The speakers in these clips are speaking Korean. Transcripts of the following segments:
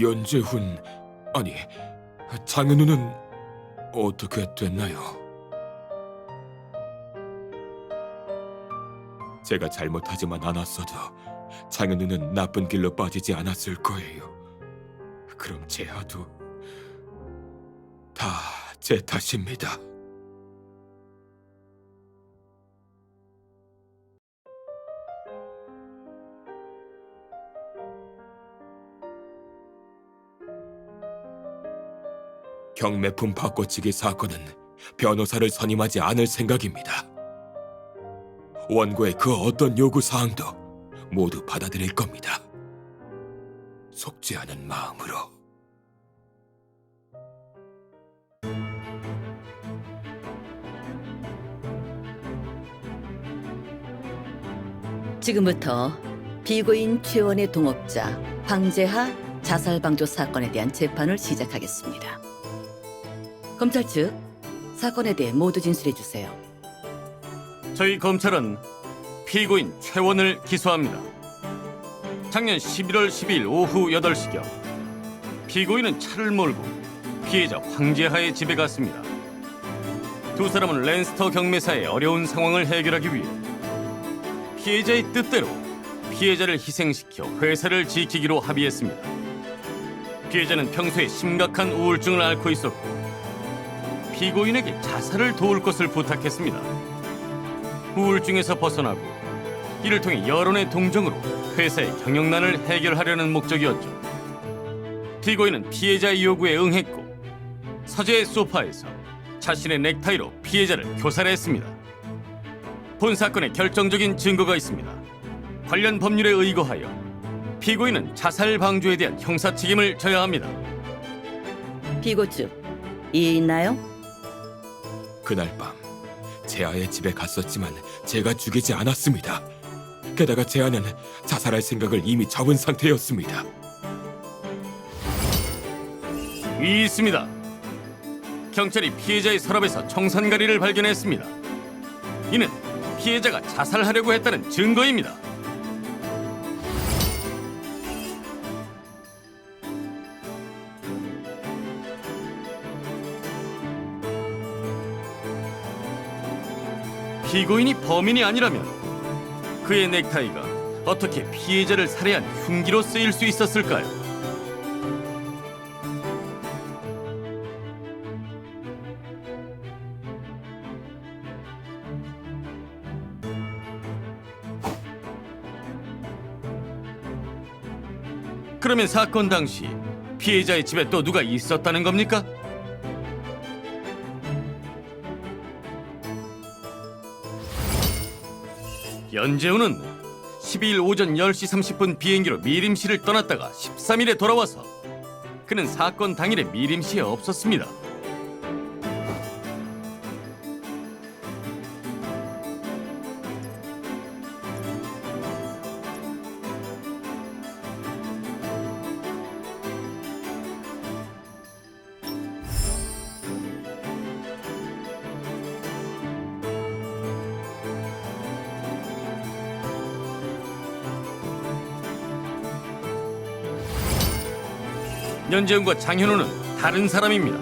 연재훈 아니 장은우는 어떻게 됐나요? 제가 잘못하지만 않았어도 장은우는 나쁜 길로 빠지지 않았을 거예요. 그럼 제 아도 다 제 탓입니다. 경매품 바꿔치기 사건은 변호사를 선임하지 않을 생각입니다. 원고의 그 어떤 요구 사항도 모두 받아들일 겁니다. 않은 마음으로. 지금부터 피고인 최원의 동업자 황재하 자살 방조 사건에 대한 재판을 시작하겠습니다. 검찰 측 사건에 대해 모두 진술해 주세요. 저희 검찰은 피고인 최원을 기소합니다. 작년 11월 12일 오후 8시경 피고인은 차를 몰고 피해자 황재하의 집에 갔습니다. 두 사람은 랜스터 경매사의 어려운 상황을 해결하기 위해 피해자의 뜻대로 피해자를 희생시켜 회사를 지키기로 합의했습니다. 피해자는 평소에 심각한 우울증을 앓고 있었고 피고인에게 자살을 도울 것을 부탁했습니다. 우울증에서 벗어나고 이를 통해 여론의 동정으로 회사의 경영난을 해결하려는 목적이었죠. 피고인은 피해자의 요구에 응했고 서재의 소파에서 자신의 넥타이로 피해자를 교살했습니다. 본 사건에 결정적인 증거가 있습니다. 관련 법률에 의거하여 피고인은 자살 방조에 대한 형사 책임을 져야 합니다. 피고 측 이해 있나요? 그날 밤 재아의 집에 갔었지만 제가 죽이지 않았습니다. 게다가 재아는 자살할 생각을 이미 접은 상태였습니다. 이 있습니다. 경찰이 피해자의 서랍에서 청산가리를 발견했습니다. 이는 피해자가 자살하려고 했다는 증거입니다. 피고인이 범인이 아니라면 그의 넥타이가 어떻게 피해자를 살해한 흉기로 쓰일 수 있었을까요? 그러면 사건 당시 피해자의 집에 또 누가 있었다는 겁니까? 연재훈은 12일 오전 10시 30분 비행기로 미림시를 떠났다가 13일에 돌아와서 그는 사건 당일에 미림시에 없었습니다. 연재훈과 장현우는 다른 사람입니다.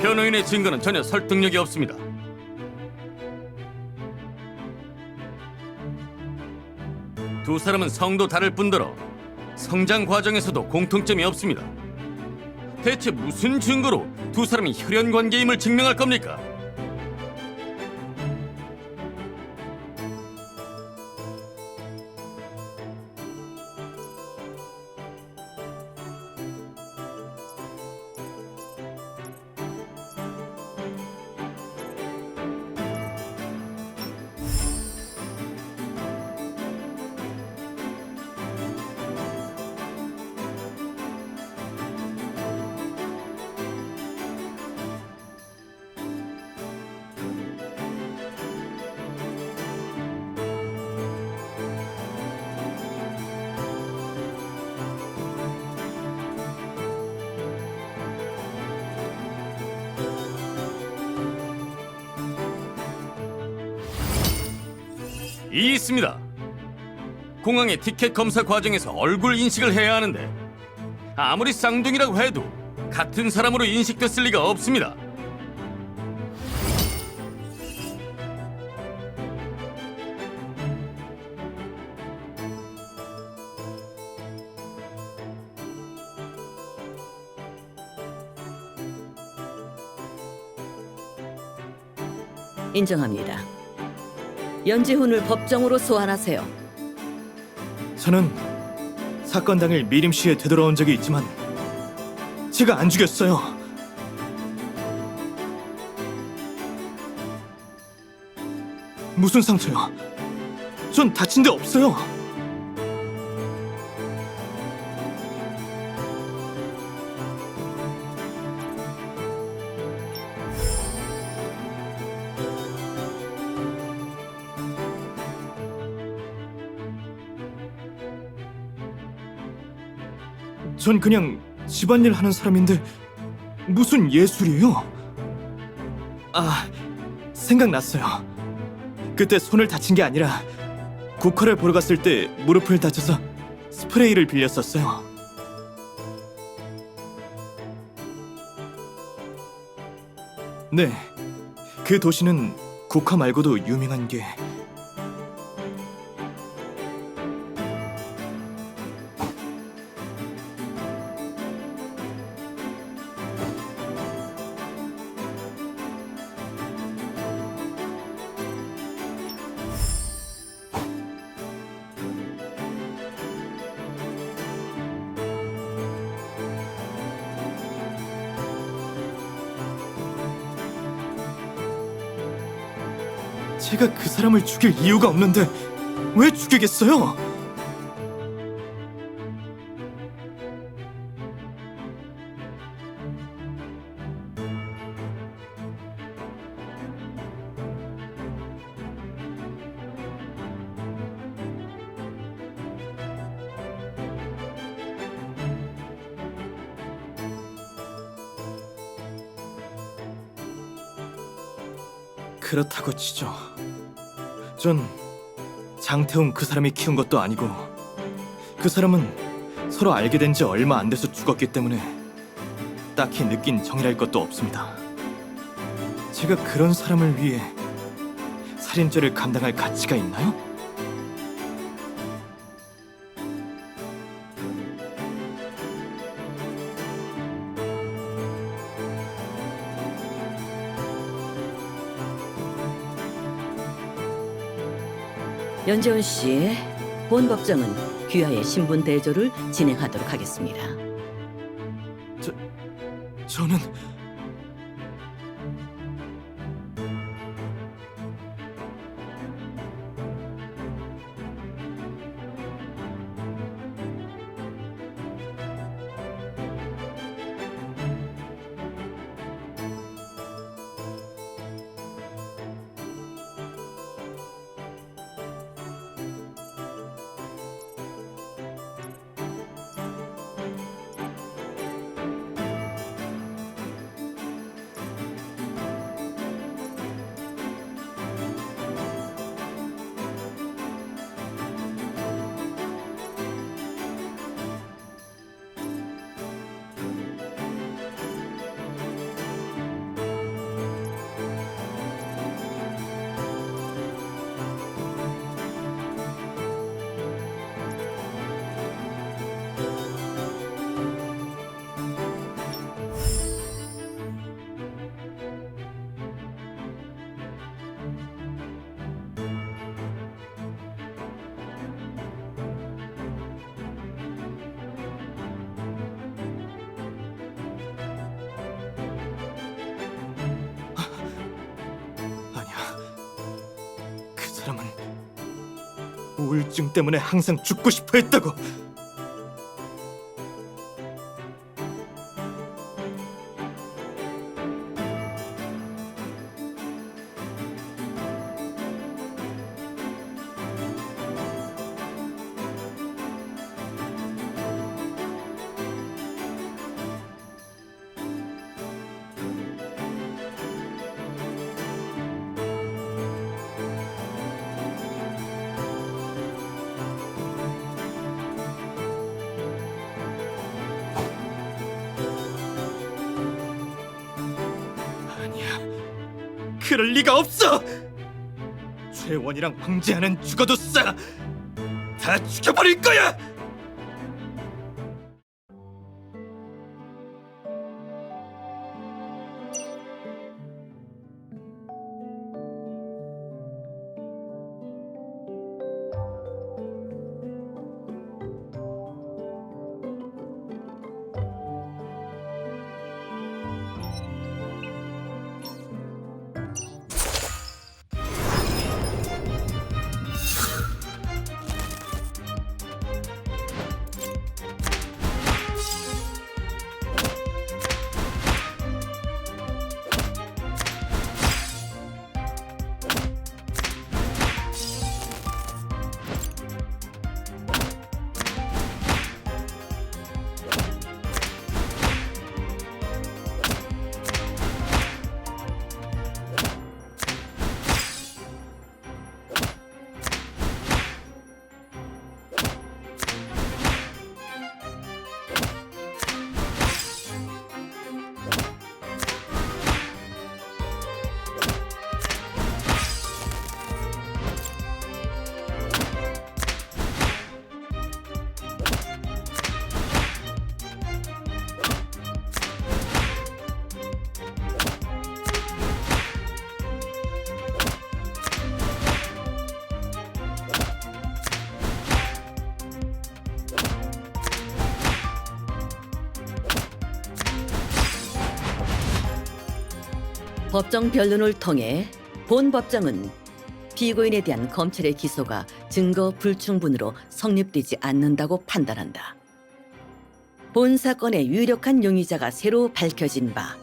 변호인의 증거는 전혀 설득력이 없습니다. 두 사람은 성도 다를 뿐더러 성장 과정에서도 공통점이 없습니다. 대체 무슨 증거로 두 사람이 혈연 관계임을 증명할 겁니까? 이 있습니다. 공항의 티켓 검사 과정에서 얼굴 인식을 해야 하는데 아무리 쌍둥이라고 해도 같은 사람으로 인식됐을 리가 없습니다. 인정합니다. 연재훈을 법정으로 소환하세요. 저는 사건 당일 미림시에 되돌아온 적이 있지만 제가 안 죽였어요. 무슨 상처요? 전 다친 데 없어요. 전 그냥 집안일 하는 사람인데 무슨 예술이에요? 아, 생각났어요. 그때 손을 다친 게 아니라 국화를 보러 갔을 때 무릎을 다쳐서 스프레이를 빌렸었어요. 네, 그 도시는 국화 말고도 유명한 게 제가 그 사람을 죽일 이유가 없는데 왜 죽이겠어요? 그렇다고 치죠. 전 장태웅 그 사람이 키운 것도 아니고 그 사람은 서로 알게 된 지 얼마 안 돼서 죽었기 때문에 딱히 느낀 정이랄 것도 없습니다. 제가 그런 사람을 위해 살인죄를 감당할 가치가 있나요? 연재훈 씨, 본 법정은 귀하의 신분 대조를 진행하도록 하겠습니다. 저는 우울증 때문에 항상 죽고 싶어 했다고. 그럴 리가 없어. 최원이랑 황제하는 죽어도 싸. 다 죽여버릴 거야. 법정 변론을 통해 본 법정은 피고인에 대한 검찰의 기소가 증거 불충분으로 성립되지 않는다고 판단한다. 본 사건의 유력한 용의자가 새로 밝혀진 바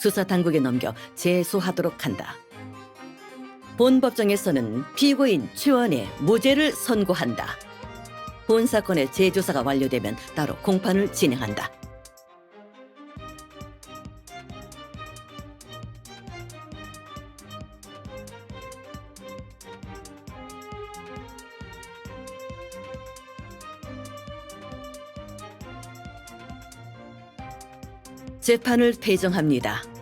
수사 당국에 넘겨 재소하도록 한다. 본 법정에서는 피고인 최원의 무죄를 선고한다. 본 사건의 재조사가 완료되면 따로 공판을 진행한다. 재판을 퇴정합니다.